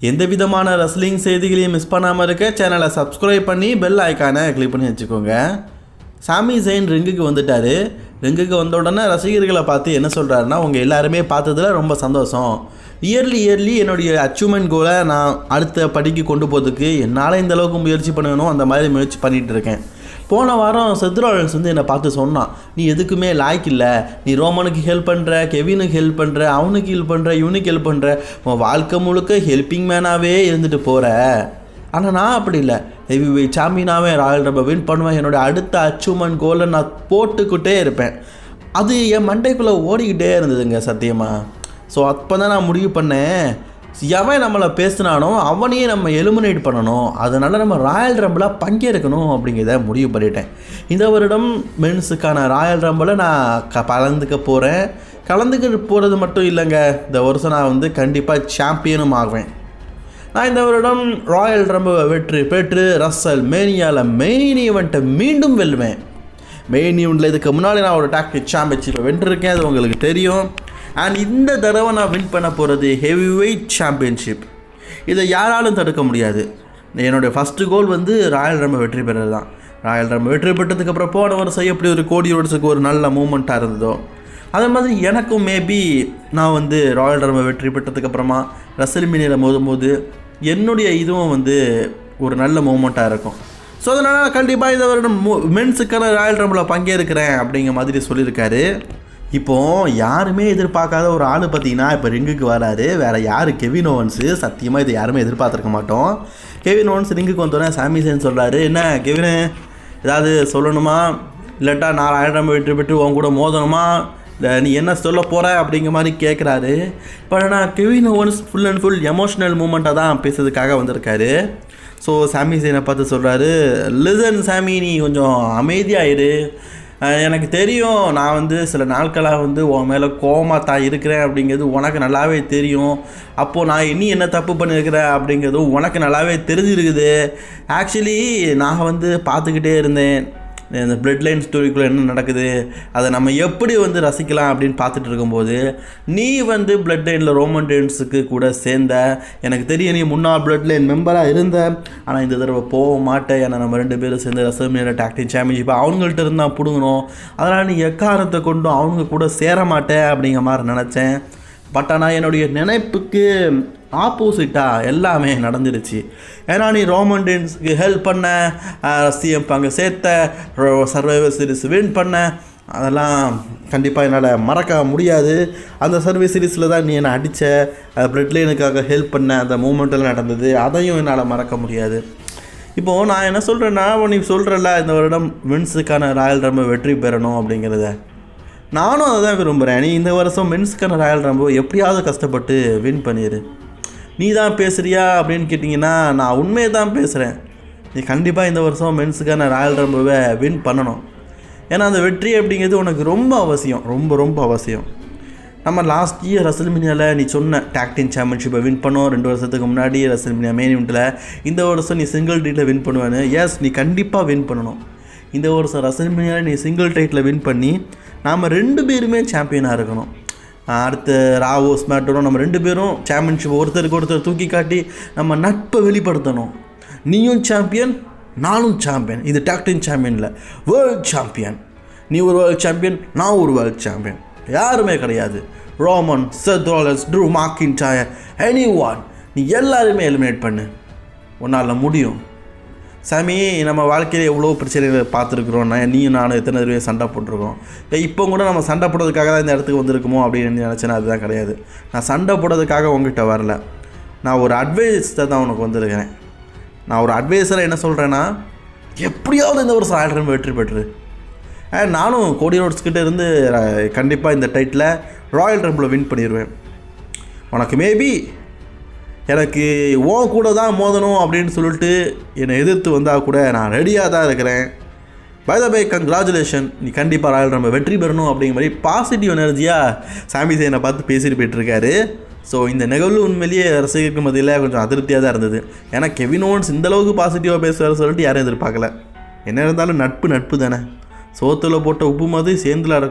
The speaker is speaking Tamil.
எந்த விதமான ரெஸ்லிங் செய்திகளையும் மிஸ் பண்ணாமல் இருக்க சேனலை சப்ஸ்கிரைப் பண்ணி பெல் ஐக்கானை கிளிக் பண்ணி வச்சுக்கோங்க. சாமி ஜெயின் ரிங்குக்கு வந்துட்டார். ரிங்குக்கு வந்த உடனே ரசிகர்களை பார்த்து என்ன சொல்கிறாருன்னா உங்கள் எல்லாருமே பார்த்ததுல ரொம்ப சந்தோஷம். இயர்லி இயர்லி என்னுடைய அச்சீவ்மெண்ட் கோலை நான் அடுத்த படிக்கு கொண்டு போகிறதுக்கு என்னால் இந்த அளவுக்கு முயற்சி பண்ணணும் அந்த மாதிரி முயற்சி பண்ணிகிட்டு இருக்கேன். போன வாரம் செத்ராலன்ஸ் வந்து என்னை பார்த்து சொன்னான் நீ எதுக்குமே லாய்க்கு இல்லை. நீ ரோமனுக்கு ஹெல்ப் பண்ணுற கெவினுக்கு ஹெல்ப் பண்ணுற அவனுக்கு ஹெல்ப் பண்ணுற இவனுக்கு ஹெல்ப் பண்ணுற உன் வாழ்க்கை முழுக்க ஹெல்ப்பிங் மேனாகவே இருந்துட்டு போகிற ஆனால் நான் அப்படி இல்லை. ஹெவி வெயிட் சாம்பியனாகவே ராயல் ரப்ப வின் பண்ணுவேன் என்னோட அடுத்த அச்சீவ்மெண்ட் கோலை நான் போட்டுக்கிட்டே இருப்பேன். அது என் மண்டைக்குள்ளே ஓடிக்கிட்டே இருந்ததுங்க சத்தியமாக ஸோ அப்போ தான் நான் முடிவு பண்ணேன். எவன் நம்மளை பேசினானோ அவனையே நம்ம எலிமினேட் பண்ணணும். அதனால் நம்ம ராயல் ரம்பிளாக பங்கேற்கணும் அப்படிங்கிறத முடிவு பண்ணிட்டேன். இந்த வருடம் மென்ஸுக்கான ராயல் ரம்பிளை நான் க கலந்துக்க போகிறேன் கலந்துக்கிட்டு போகிறது மட்டும் இல்லைங்க. இந்த வருஷம் நான் வந்து கண்டிப்பாக சாம்பியனும் ஆகுவேன் நான் இந்த வருடம் ராயல் ரம்பை வெற்றி பெற்று ரசல் மேனியாவில் மெயின் ஈவெண்ட்டை மீண்டும் வெல்வேன். மெயின் ஈவெண்ட்டில் இதுக்கு முன்னாடி நான் ஒரு டாக்டிக் சாம்பியன்ஷிப்பை வென்றிருக்கேன். அது உங்களுக்கு தெரியும். அண்ட் இந்த தடவை நான் வின் பண்ண போகிறது ஹெவி வெயிட் சாம்பியன்ஷிப் இதை யாராலும் தடுக்க முடியாது. என்னுடைய ஃபஸ்ட்டு கோல் வந்து ராயல் ரம்ப வெற்றி பெறது தான். ராயல் ரம்ப வெற்றி பெற்றதுக்கப்புறம் போன வருஷம் எப்படி ஒரு கோடி ரோட்ஸுக்கு ஒரு நல்ல மூமெண்ட்டாக இருந்ததோ அதே மாதிரி எனக்கும் மேபி நான் வந்து ராயல் ரம்ப வெற்றி பெற்றதுக்கப்புறமா ரசல்மினியில் மோதும்போது என்னுடைய இதுவும் வந்து ஒரு நல்ல மூமெண்ட்டாக இருக்கும். ஸோ அதனால் கண்டிப்பாக இந்த வருடம் மென்ஸுக்கான ராயல் ரம்பில் பங்கேற்கிறேன் அப்படிங்கிற மாதிரி சொல்லியிருக்காரு. இப்போது யாருமே எதிர்பார்க்காத ஒரு ஆள் பார்த்தீங்கன்னா இப்போ ரிங்குக்கு வராரு. வேறு யார்? Kevin Owens. சத்தியமாக இதை யாருமே எதிர்பார்த்துருக்க மாட்டோம். கெவின் ஓவன்ஸ் ரிங்குக்கு வந்தோடனே சாமி சேன் சொல்கிறாரு என்ன கெவினு? ஏதாவது சொல்லணுமா? இல்லாட்டா நான் விட்டு விட்டு உன் கூட மோதணுமா? இல்லை நீ என்ன சொல்ல போகிற அப்படிங்கிற மாதிரி கேட்குறாரு இப்போ நான் Kevin Owens full and full emotional மூமெண்ட்டாக தான் பேசுறதுக்காக வந்திருக்காரு. ஸோ சாமி சேனை பார்த்து சொல்கிறாரு லிசன் சாமி நீ கொஞ்சம் அமைதியாயிரு. எனக்கு தெரியும் நான் வந்து சில நாட்களாக வந்து உன் மேலே கோவமாக தான் இருக்கிறேன் அப்படிங்கிறது உனக்கு நல்லாவே தெரியும். அப்போது நான் இனி என்ன தப்பு பண்ணியிருக்கிறேன் அப்படிங்கிறதும் உனக்கு நல்லாவே தெரிஞ்சிருக்குது. ஆக்சுவலி நான் வந்து பார்த்துக்கிட்டே இருந்தேன். இந்த பிளட் லைன் ஸ்டோரிக்குள்ளே என்ன நடக்குது? அதை நம்ம எப்படி வந்து ரசிக்கலாம் அப்படின்னு பார்த்துட்டு இருக்கும்போது நீ வந்து பிளட் லைனில் ரோமன் டென்ஸுக்கு கூட சேர்ந்த எனக்கு தெரியும் நீ முன்னாள் பிளட் லைன் மெம்பராக இருந்த ஆனால் இந்த தடவை போக மாட்டேன். ஏன்னா நம்ம ரெண்டு பேரும் சேர்ந்து ரசமியில் டாக்டிங் சாம்பியன்ஷிப் அவங்கள்ட்ட இருந்தால் பிடுங்கணும். அதனால் நீ எக்காரத்தை கொண்டும் அவங்க கூட சேர மாட்டேன் அப்படிங்கிற மாதிரி நினச்சேன். பட் ஆனால் என்னுடைய நினைப்புக்கு ஆப்போசிட்டாக எல்லாமே நடந்துருச்சு ஏன்னா நீ ரோமன் ஹெல்ப் பண்ண சிஎம் அங்கே சேர்த்த சர்வைவர் சீரிஸ் வின் பண்ண அதெல்லாம் கண்டிப்பாக என்னால் மறக்க முடியாது. அந்த சர்வீஸ் சீரீஸில் தான் நீ என்னை அடித்த பிளட் லைனுக்காக ஹெல்ப் பண்ண அந்த மூமெண்ட்டெல்லாம் நடந்தது. அதையும் என்னால் மறக்க முடியாது. இப்போது நான் என்ன சொல்கிறேன்னா நீ சொல்கிறல்ல இந்த வருடம் வின்ஸுக்கான ராயல் ரம்ப வெற்றி பெறணும் அப்படிங்கிறத. நானும் அதை தான் விரும்புகிறேன் நீ இந்த வருஷம் மென்ஸுக்கான ராயல் ரம்போ எப்படியாவது கஷ்டப்பட்டு வின் பண்ணிடு நீ தான் பேசுகிறியா அப்படின்னு கேட்டிங்கன்னா நான் உண்மையை தான் பேசுகிறேன் நீ கண்டிப்பாக இந்த வருஷம் மென்ஸுக்கான ராயல் ரம்போவை வின் பண்ணணும். ஏன்னா அந்த வெற்றி அப்படிங்கிறது உனக்கு ரொம்ப அவசியம். ரொம்ப ரொம்ப அவசியம். நம்ம லாஸ்ட் இயர் ரசல்மினியாவில் நீ சொன்ன டாக்டின் சாம்பியன்ஷிப்பை வின் பண்ணோம். ரெண்டு வருஷத்துக்கு முன்னாடி ரசல்மினியா மெயின் இவெண்ட்டில் இந்த வருஷம் நீ சிங்கிள் டீட்டில் வின் பண்ணுவேன்னு. எஸ் நீ கண்டிப்பாக வின் பண்ணணும். இந்த வருஷம் ரசல்மினியாவில் நீ சிங்கிள் டைட்டில் வின் பண்ணி நாம் ரெண்டு பேருமே சாம்பியனாக இருக்கணும். அடுத்து ராவோ ஸ்மேட்டோ நம்ம ரெண்டு பேரும் சாம்பியன்ஷிப் ஒருத்தருக்கு ஒருத்தர் தூக்கி காட்டி நம்ம நட்பை வெளிப்படுத்தணும். நீயும் சாம்பியன் நானும் சாம்பியன் இது டாக்டின் சாம்பியனில் வேர்ல்ட் சாம்பியன் நீ ஒரு வேர்ல்ட் சாம்பியன் நான் ஒரு வேர்ல்ட் சாம்பியன் யாருமே கிடையாது. ரோமன் செத்ரோலஸ் ட்ரூ மார்க்கின் சாயர் எனி ஒன் நீ எல்லாருமே எலிமினேட் பண்ணு. உன்னால் முடியும். சாமி நம்ம வாழ்க்கையில் எவ்வளோ பிரச்சனைகளை பார்த்துருக்குறோன்னா நீயும் நானும் எத்தனை தடவை சண்டை போட்டிருக்கோம். இப்போ கூட நம்ம சண்டை போடுறதுக்காக தான் இந்த இடத்துக்கு வந்திருக்குமோ அப்படின்னு நினச்சேன்னா அதுதான் கிடையாது. நான் சண்டை போடுறதுக்காக உங்ககிட்ட வரல. நான் ஒரு அட்வைஸ் தான் உனக்கு வந்திருக்கிறேன். நான் ஒரு அட்வைஸராக என்ன சொல்கிறேன்னா எப்படியாவது இந்த வருஷம் ஆல்ரெடி வெற்றி பெற்று. நானும் கோடி ரோட்ஸ்கிட்ட இருந்து கண்டிப்பாக இந்த டைட்டில் ராயல் ரம்பில் வின் பண்ணிடுவேன் உனக்கு மேபி எனக்கு உன் கூட தான் மோதணும் அப்படின்னு சொல்லிட்டு என்னை எதிர்த்து வந்தால் கூட நான் ரெடியாக தான் இருக்கிறேன். பை த பை கங்க்ராச்சுலேஷன் நீ கண்டிப்பாக ராயல் நம்ம வெற்றி பெறணும் அப்படிங்கிற மாதிரி பாசிட்டிவ் எனர்ஜியாக சாமி சேனை பார்த்து பேசிட்டு போயிட்டுருக்காரு ஸோ இந்த நிகழ்வு உண்மையிலேயே ரசிகருக்கு மத்தியில் கொஞ்சம் அதிருப்தியாக தான் இருந்தது. ஏன்னா கெவின் ஓன்ஸ் இந்தளவுக்கு பாசிட்டிவாக பேசுவார் சொல்லிட்டு யாரும் எதிர்பார்க்கல. என்ன இருந்தாலும் நட்பு நட்பு தானே. சோத்தில் போட்ட உப்பு மாதிரி சேர்ந்துல இருக்கும்